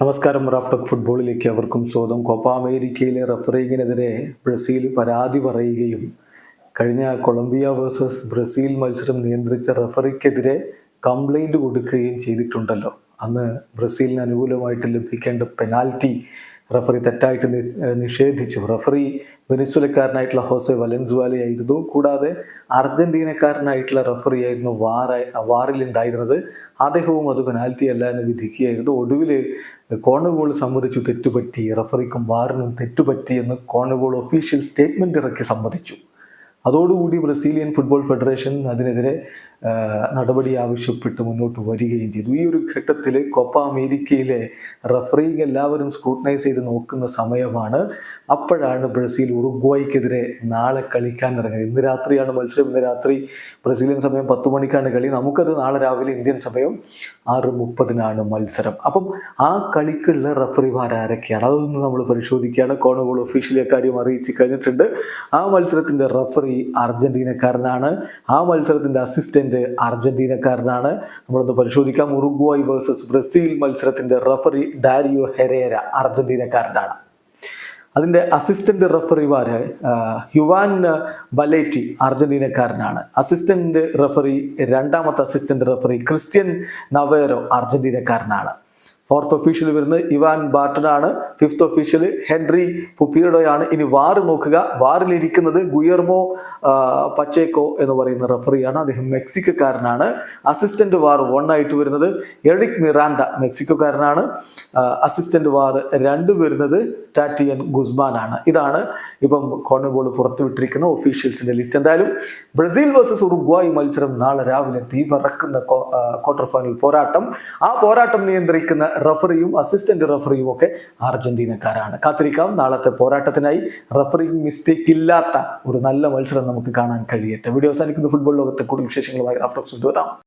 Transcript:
നമസ്കാരം റാഫ്ടക് ഫുട്ബോളിലേക്ക് അവർക്കും സ്വാഗതം. കോപ്പ അമേരിക്കയിലെ റഫറിങ്ങിനെതിരെ ബ്രസീൽ പരാതി പറയുകയും കഴിഞ്ഞ കൊളംബിയ വേഴ്സസ് ബ്രസീൽ മത്സരം നിയന്ത്രിച്ച റഫറിക്കെതിരെ കംപ്ലൈന്റ് കൊടുക്കുകയും ചെയ്തിട്ടുണ്ടല്ലോ. അന്ന് ബ്രസീലിന് അനുകൂലമായിട്ട് ലഭിക്കേണ്ട പെനാൽറ്റി റഫറി തെറ്റായിട്ട് നിഷേധിച്ചു. റഫറി വെനിസ്വലക്കാരനായിട്ടുള്ള ഹോസെ വലൻസുവാലയായിരുന്നു. കൂടാതെ അർജന്റീനക്കാരനായിട്ടുള്ള റഫറി ആയിരുന്നു വാറ വാറിൽ ഉണ്ടായിരുന്നത്. അദ്ദേഹവും അത് പെനാൽറ്റി അല്ല എന്ന് വിധിക്കുകയായിരുന്നു. ഒടുവിൽ കോണബോൾ സമ്മതിച്ചു തെറ്റുപറ്റി. റഫറിക്കും വാറിനും തെറ്റുപറ്റി എന്ന് കോണബോൾ ഒഫീഷ്യൽ സ്റ്റേറ്റ്മെന്റ് ഇറക്കി സമ്മതിച്ചു. അതോടുകൂടി ബ്രസീലിയൻ ഫുട്ബോൾ ഫെഡറേഷൻ അതിനെതിരെ നടപടി ആവശ്യപ്പെട്ട് മുന്നോട്ട് വരികയും ചെയ്തു. ഈ ഒരു ഘട്ടത്തിൽ കോപ്പ അമേരിക്കയിലെ റഫറിങ് എല്ലാവരും സ്ക്രൂട്ടനൈസ് ചെയ്ത് നോക്കുന്ന സമയമാണ്. അപ്പോഴാണ് ബ്രസീൽ ഉറുഗ്വായ്ക്കെതിരെ നാളെ കളിക്കാൻ ഇറങ്ങുന്നത്. ഇന്ന് രാത്രിയാണ് മത്സരം. ഇന്ന് രാത്രി ബ്രസീലിയൻ സമയം പത്ത് മണിക്കാണ് കളി. നമുക്കത് നാളെ രാവിലെ ഇന്ത്യൻ സമയം ആറ് മുപ്പതിനാണ് മത്സരം. അപ്പം ആ കളിക്കുള്ള റഫറിമാർ ആരൊക്കെയാണ്? അതൊന്ന് നമ്മൾ പരിശോധിക്കുകയാണ്. കോണഗോൾ ഒഫീഷ്യലി കാര്യം അറിയിച്ച് കഴിഞ്ഞിട്ടുണ്ട്. ആ മത്സരത്തിന്റെ റഫറി അർജന്റീനക്കാരനാണ് ആ മത്സരത്തിന്റെ അസിസ്റ്റന്റ് അർജന്റീനക്കാരനാണ്. നമ്മളൊന്ന് പരിശോധിക്കാം. ഉറുഗ്വായ് വേഴ്സസ് ബ്രസീൽ മത്സരത്തിന്റെ റഫറി ഡാരിയോ ഹെരേര അർജന്റീനക്കാരനാണ്. അതിന്റെ അസിസ്റ്റന്റ് റഫറിമാര് ഹുവാൻ യുവാൻ ബലേറ്റി അർജന്റീനക്കാരനാണ്. അസിസ്റ്റന്റ് റഫറി രണ്ടാമത്തെ അസിസ്റ്റന്റ് റഫറി ക്രിസ്ത്യൻ നവേറോ അർജന്റീനക്കാരനാണ്. ഫോർത്ത് ഒഫീഷ്യൽ വരുന്നത് ഇവാൻ ബാർട്ടനാണ്. ഫിഫ്ത്ത് ഒഫീഷ്യൽ ഹെൻറി പുപ്പിയഡോയാണ് ഇനി വാർ നോക്കുക. വാറിലിരിക്കുന്നത് ഗുയർമോ പച്ചേക്കോ എന്ന് പറയുന്ന റഫറിയാണ്. അദ്ദേഹം മെക്സിക്കോക്കാരനാണ്. അസിസ്റ്റന്റ് വാർ വൺ ആയിട്ട് വരുന്നത് എറിക് മിറാൻഡ മെക്സിക്കോക്കാരനാണ്. അസിസ്റ്റന്റ് വാർ രണ്ട് വരുന്നത് ടാറ്റിയൻ ഗുസ്മാൻ ആണ് ഇതാണ് ഇപ്പം കോൺബോൾ പുറത്തുവിട്ടിരിക്കുന്ന ഒഫീഷ്യൽസിന്റെ ലിസ്റ്റ് എന്തായാലും ബ്രസീൽ വേഴ്സസ് ഉറുഗ്വായ് മത്സരം നാളെ രാവിലെ തീ പറക്കുന്ന ക്വാർട്ടർ ഫൈനൽ പോരാട്ടം. ആ പോരാട്ടം നിയന്ത്രിക്കുന്ന റഫറിയും അസിസ്റ്റന്റ് റഫറിയും ഒക്കെ അർജന്റീനക്കാരാണ്. കാത്തിരിക്കാം. നാളത്തെ പോരാട്ടത്തിനായി റഫറിംഗ് മിസ്റ്റേക്ക് ഇല്ലാത്ത ഒരു നല്ല മത്സരം നമുക്ക് കാണാൻ കഴിയട്ടെ. വീഡിയോ അവസാനിക്കുന്ന. ഫുട്ബോൾ ലോകത്തെ കൂടുതൽ വിശേഷങ്ങളുമായി റാഫ്റ്റോക്സ് എത്താം